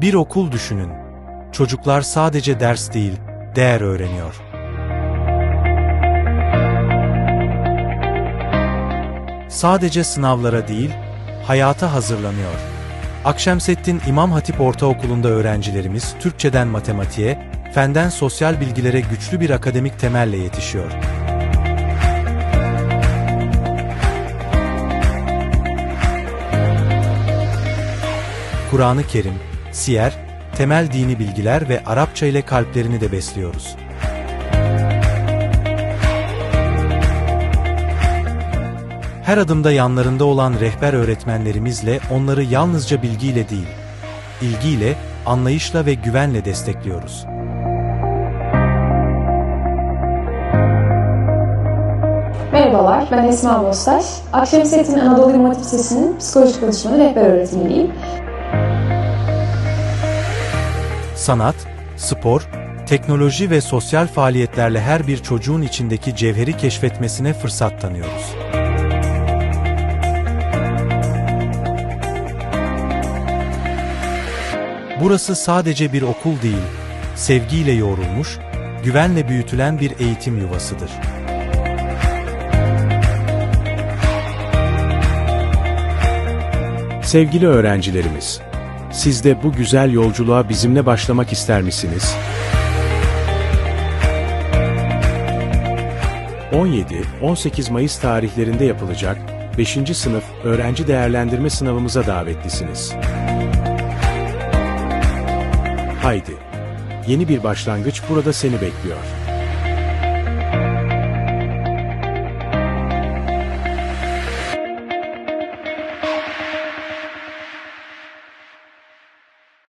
Bir okul düşünün. Çocuklar sadece ders değil, değer öğreniyor. Sadece sınavlara değil, hayata hazırlanıyor. Akşemseddin İmam Hatip Ortaokulu'nda öğrencilerimiz Türkçeden matematiğe, fenden sosyal bilgilere güçlü bir akademik temelle yetişiyor. Kur'an-ı Kerim, siyer, temel dini bilgiler ve Arapça ile kalplerini de besliyoruz. Her adımda yanlarında olan rehber öğretmenlerimizle onları yalnızca bilgiyle değil, ilgiyle, anlayışla ve güvenle destekliyoruz. Merhabalar, ben Esma Bostaş. Akşemseddin Anadolu İmam Hatip Lisesi'nin psikoloji danışmanı rehber öğretmeniyim. Sanat, spor, teknoloji ve sosyal faaliyetlerle her bir çocuğun içindeki cevheri keşfetmesine fırsat tanıyoruz. Burası sadece bir okul değil, sevgiyle yoğrulmuş, güvenle büyütülen bir eğitim yuvasıdır. Sevgili öğrencilerimiz, siz de bu güzel yolculuğa bizimle başlamak ister misiniz? 17-18 Mayıs tarihlerinde yapılacak 5. sınıf öğrenci değerlendirme sınavımıza davetlisiniz. Haydi, yeni bir başlangıç burada seni bekliyor.